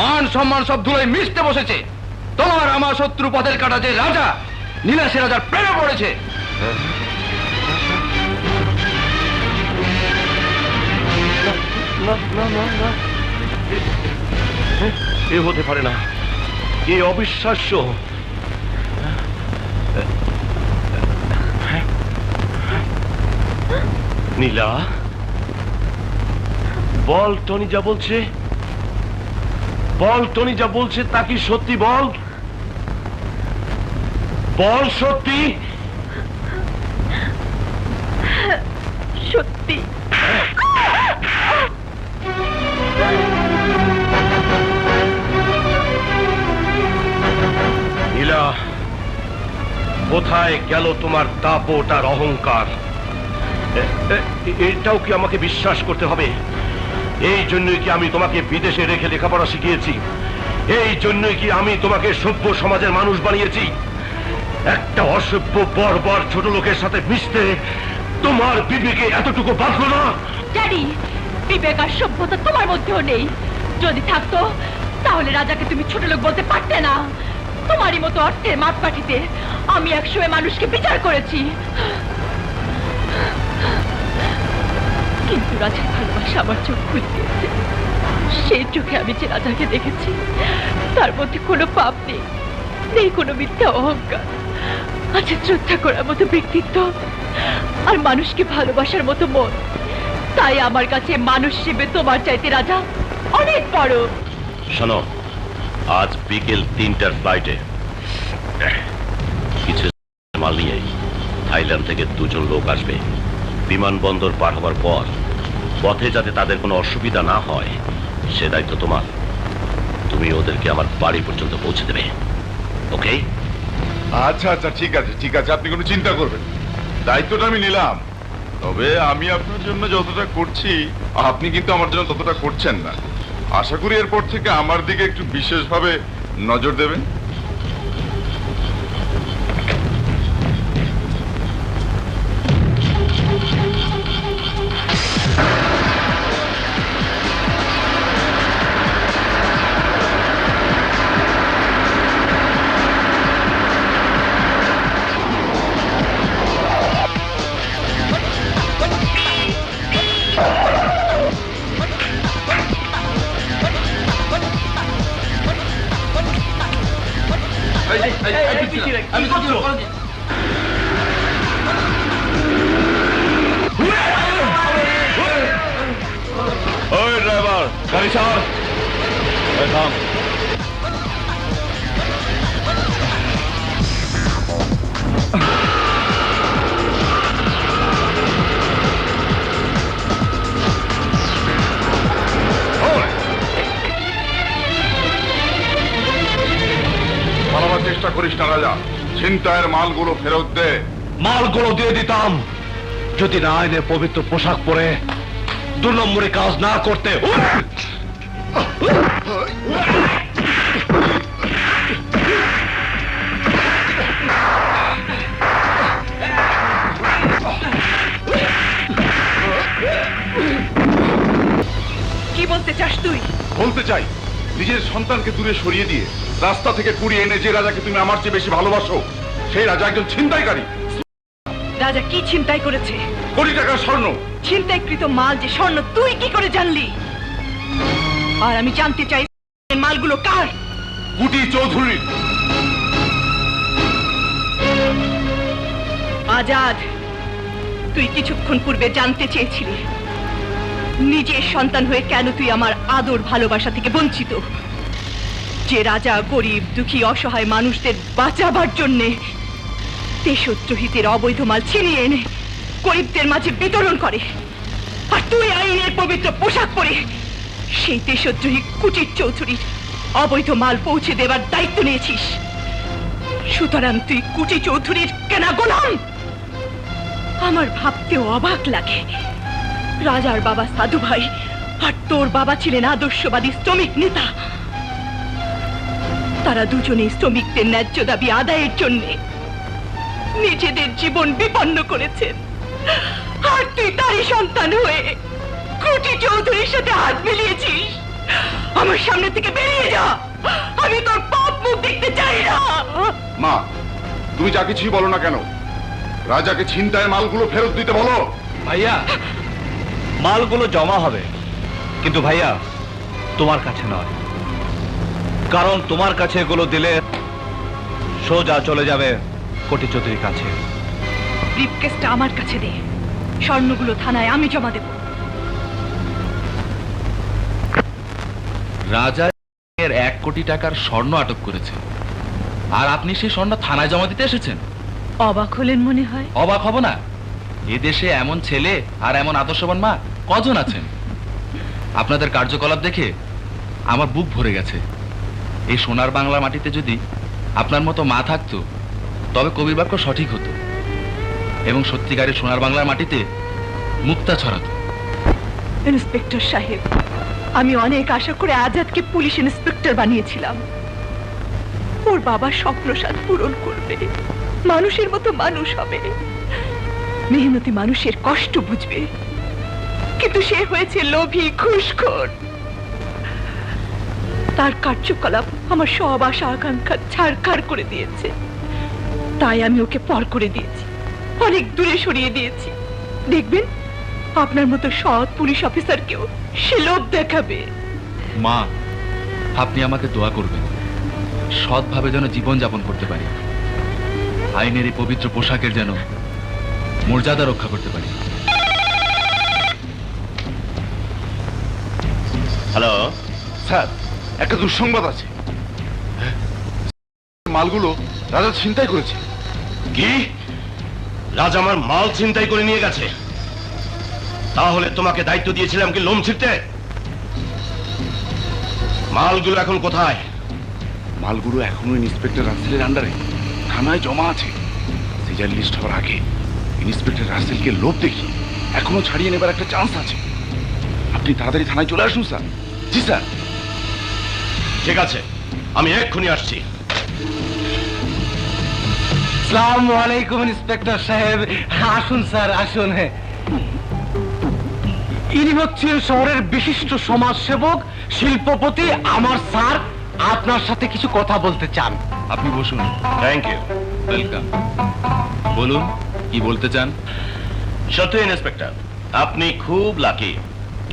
মান সম্মান সব ধুলোয় মিশতে বসেছে। তোমার আমার শত্রু পথের কাটা যে রাজা নীলা সে রাজার প্রেমে পড়েছে। এ হতে পারে না। এ অবিশ্বাস্য। নীলা, বল, টনি যা বলছে। বল টনি যা বলছে তা কি সত্যি বল? বল সত্যি? সত্যি। নীলা কোথায় গেল তোমার দাপট আর অহংকার? এটাও কি আমাকে বিশ্বাস করতে হবে? এই জন্যই কি আমি তোমাকে বিদেশে রেখে লেখাপড়া শিখিয়েছি? এই জন্যই কি আমি তোমাকে সভ্য সমাজের মানুষ বানিয়েছি? একটা অসভ্য, বর্বর ছোট লোকের সাথে মিশতে তোমার বিবেকে এতটুকু বাঁধলো না? ড্যাডি বিবেক আর সভ্যতা তোমার মধ্যেও নেই। যদি থাকতো, তাহলে রাজাকে তুমি ছোট লোক বলতে পারতে না। তোমারই মতো অর্থের মাপকাঠিতে আমি একসময় মানুষকে বিচার করেছি। কিন্তু রাজার ভালোবাসা আমার চোখ খুলে দিয়েছে। সেই চোখে আমি যে রাজাকে দেখেছি, তার মধ্যে কোনো পাপ নেই। নেই কোনো মিথ্যা অহংকার। আছে শ্রদ্ধা করার মতো ব্যক্তিত্ব আর মানুষকে ভালোবাসার মতো মন। তাই আমার কাছে মানুষ হিসেবে তোমার চাইতে রাজা অনেক বড়। শোনো, আজ বিকেল তিনটার ফ্লাইটে কিছু মাল নিয়ে থাইল্যান্ড থেকে দুজন লোক আসবে। বিমানবন্দর পার হবার পর, পথে যাতে তাদের কোনো অসুবিধা না হয়, সে দায়িত্ব তোমার। তুমি ওদেরকে আমার বাড়ি পর্যন্ত পৌঁছে দেবে। ওকে আচ্ছা আচ্ছা ঠিক আছে ঠিক আছে, আপনি কোনো চিন্তা করবেন দায়িত্বটা আমি নিলাম। তবে আমি আপনার জন্য যতটা করছি, আপনি কিন্তু আমার জন্য ততটা করছেন না। আশা করি এরপর থেকে আমার দিকে একটু বিশেষভাবে নজর দেবেন। গাড়ি চার থাম পালাবার চেষ্টা করিস না রাজা। ছিনতাইয়ের মালগুলো ফেরত দে। মালগুলো দিয়ে দিতাম। যদি না আইনে পবিত্র পোশাক পরে দু নম্বরে কাজ না করতে কি বলতে চাস তুই? বলতে চাই নিজের সন্তানকে দূরে সরিয়ে দিয়ে রাস্তা থেকে কুড়িয়ে এনে যে রাজাকে তুমি আমার চেয়ে বেশি ভালোবাসো সেই রাজা একজন ছিনতাইকারী। রাজা কি ছিনতাই করেছে? কোটি টাকার স্বর্ণ। ছিনতাইকৃত মাল যে স্বর্ণ তুই কি করে জানলি? আর আমি জানতে চাই মালগুলো কার? কুটি চৌধুরীর আজাদ তুই কিছুক্ষণ পূর্বে জানতে চেয়েছিলি। নিজের সন্তান হয়ে কেন তুই আমার আদর ভালোবাসা থেকে বঞ্চিত? যে রাজা গরিব দুঃখী অসহায় মানুষদের বাঁচাবার জন্যে দেশদ্রোহিতের অবৈধ মাল ছিনিয়ে এনে গরিবদের মাঝে বিতরণ করে। আর তুই আইনের পবিত্র পোশাক পরে সেই দেশদ্রোহী কুটির চৌধুরীর অবৈধ মাল পৌঁছে দেবার দায়িত্ব নিয়েছিস। সুতরাং তুই কুটি চৌধুরীর কেনা গোলাম। আমার ভাবতেও অবাক লাগে। রাজার বাবা সাধু ভাই আর তোর বাবা ছিলেন আদর্শবাদী শ্রমিক নেতা। তারা দুজনেই শ্রমিকদের ন্যায্য দাবি আদায়ের জন্য নিজেদের জীবন বিপন্ন করেছেন। আর তুই তারই সন্তান হয়ে কুটি চৌধুরীর সাথে হাত মিলিয়েছিস। আমার সামনে থেকে বেরিয়ে যা। আমি তোর পাপ মুখ দেখতে চাই না। মা তুমি যা কিছুই বলো না কেন? রাজাকে ছিনতায় মালগুলো ফেরত দিতে বলো। ভাইয়া মালগুলো জমা হবে। কিন্তু ভাইয়া তোমার কাছে নয়। কারণ তোমার কাছে এগুলো দিলে সোজা চলে যাবে কোটি চৌধুরীর কাছে। ব্রিফকেসটা আমার কাছে দে। স্বর্ণগুলো থানায় আমি জমা দেব। রাজা এর এক কোটি টাকার স্বর্ণ আটক করেছে। আর আপনি সেই স্বর্ণ থানায় জমা দিতে এসেছেন? অবাক হলেন মনে হয়। অবাক হব না। এদেশে এমন ছেলে আর এমন আদর্শবান মা কজন আছেন? আপনাদের কার্যকলাপ দেখে আমার বুক ভরে গেছে। এই সোনার বাংলা মাটিতে যদি আপনার মতো মা থাকতো তবে কবির বাক্য সঠিক হতো। এবং সত্যিকারের সোনার বাংলার মাটিতে মুক্তা ছড়াতো। ইন্সপেক্টর সাহেব, আমি অনেক আশা করে আজাদকে পুলিশ ইন্সপেক্টর বানিয়েছিলাম। ওর বাবা স্বপ্নসাদ পূরণ করবে। মানুষের মতো মানুষ হবে। মেহনতি মানুষের কষ্ট বুঝবে। কিন্তু সে হয়েছে লোভী, ঘুষখোর। তার কার্যকলাপ আমার সব আশা আকাঙ্ক্ষা ছাড়খাড় করে দিয়েছে। তাই আমি ওকে পর করে দিয়েছি। অনেক দূরে সরিয়ে দিয়েছি। দেখবেন আপনার মতো সৎ পুলিশ অফিসার অফিসারকেও সে লোভ দেখাবে। মা আপনি আমাকে দোয়া করবেন সৎভাবে যেন জীবন যাপন করতে পারি। আইনের এই পবিত্র পোশাকের যেন মর্যাদা রক্ষা করতে পারি। হ্যালো? স্যার একটা দুঃসংবাদ আছে। মালগুলো রাজা ছিনতাই করেছে। কি? রাজা আমার মাল ছিনতাই করে নিয়ে গেছে। তাহলে তোমাকে দায়িত্ব দিয়েছিলাম কি লোম ছিঁড়তে মালগুলো এখন কোথায়? মালগুলো এখনও ইন্সপেক্টর রাসেলের আন্ডারে। থানায় জমা আছে। সিজার লিস্ট হওয়ার আগে ইন্সপেক্টর রাসেলকে লোভ দেখি। এখনও ছাড়িয়ে নেবার একটা চান্স আছে। আপনি তাড়াতাড়ি থানায় চলে আসুন স্যার। জি স্যার। ঠিক আছে আমি এক্ষুনি আসছি। সালামু আলাইকুম ইন্সপেক্টর সাহেব। আসুন স্যার আসুন। ইনি হচ্ছেন শহরের বিশিষ্ট সমাজসেবক শিল্পপতি। আমার স্যার আপনার সাথে কিছু কথা বলতে চান। আপনি বসুন। থ্যাংক ইউ ওয়েলকাম বলুন কি বলতে চান? সত্যি ইন্সপেক্টর আপনি খুব লাকি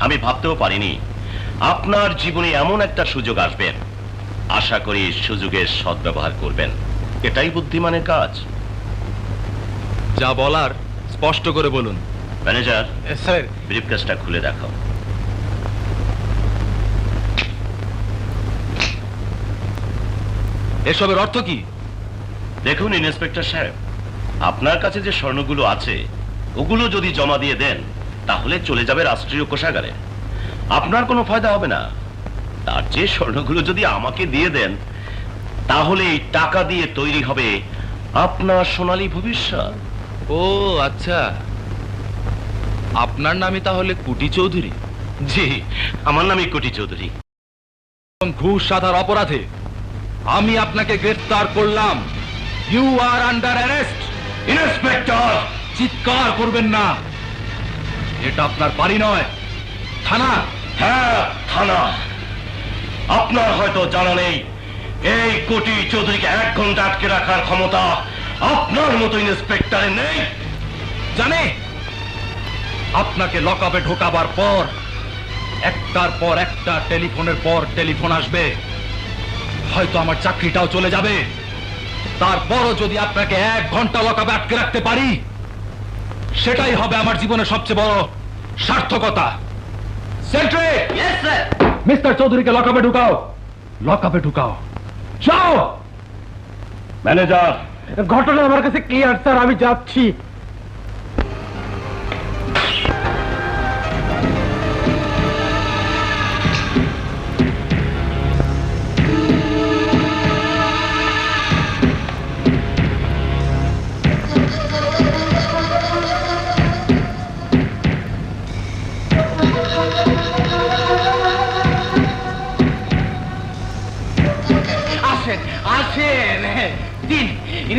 আমি ভাবতেও পারিনি আপনার জীবনে এমন একটা সুযোগ আসবেন আশা করি সুযোগের সদ্ব্যবহার করবেন। এটাই বুদ্ধিমানের কাজ। যা বলার স্পষ্ট করে বলুন। ম্যানেজার স্যার ব্রিফকেসটা খুলে দেখাও। এসবের অর্থ কি? দেখুন ইন্সপেক্টর সাহেব আপনার কাছে যে স্বর্ণগুলো আছে ওগুলো যদি জমা দিয়ে দেন তাহলে চলে যাবে রাষ্ট্রীয় কোষাগারে। আপনার কোনো ফায়দা হবে না। তার যে স্বর্ণগুলো যদি আমাকে দিয়ে দেন তাহলে এই টাকা দিয়ে তৈরি হবে আপনার সোনালী ভবিষ্যৎ। ও আচ্ছা। আপনার নামই তাহলে কুটি চৌধুরী? জি আমার নামই কুটি চৌধুরী। ঘুষ সাধার অপরাধে। আমি আপনাকে গ্রেফতার করলাম। You are under arrest inspector চিৎকার করবেন না। এটা আপনার বাড়ি নয় থানা। হ্যাঁ থানা। আপনার হয়তো জানা নেই এই কোটি চৌধুরীকে এক ঘণ্টা আটকে রাখার ক্ষমতা আপনার মতো ইন্সপেক্টরের নেই। জানে? আপনাকে লকআপে ঢোকাবার পর একটার পর একটা টেলিফোনের পর টেলিফোন আসবে। হয়তো আমার চাকরিটাও চলে যাবে। তারপরও যদি আপনাকে এক ঘণ্টা লকআপে আটকে রাখতে পারি সেটাই হবে আমার জীবনের সবচেয়ে বড় সার্থকতা। সেন্ট্রি মিস্টার চৌধুরীকে লকআপে ঢুকাও। লকআপে ঢুকাও। যাও! ম্যানেজার ঘটনা আমার কাছে ক্লিয়ার স্যার আমি যাচ্ছি।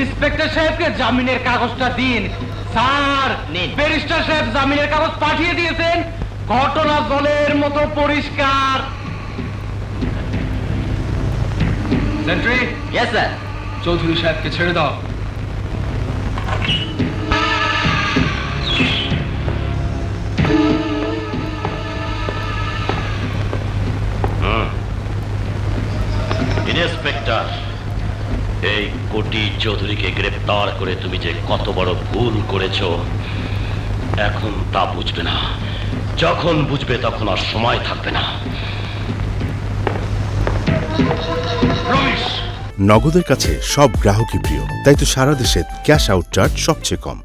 ইন্সপেক্টর সাহেবকে জামিনের কাগজটা দিন। স্যার ব্যারিস্টার সাহেব জামিনের কাগজ পাঠিয়ে দিয়েছেন। ঘটনা জলের মতো পরিষ্কার। সেন্ট্রি ইয়েস স্যার চৌধুরী সাহেবকে ছেড়ে দাও। ইন্সপেক্টর। এই কোটি চৌধুরীকে গ্রেপ্তার করে তুমি যে কত বড় ভুল করেছ, এখন তা বুঝবে না। যখন বুঝবে তখন আর সময় থাকবে না। নগদের কাছে সব গ্রাহকই প্রিয়, তাই তো সারা দেশে ক্যাশ আউট চার্জ সবচেয়ে কম।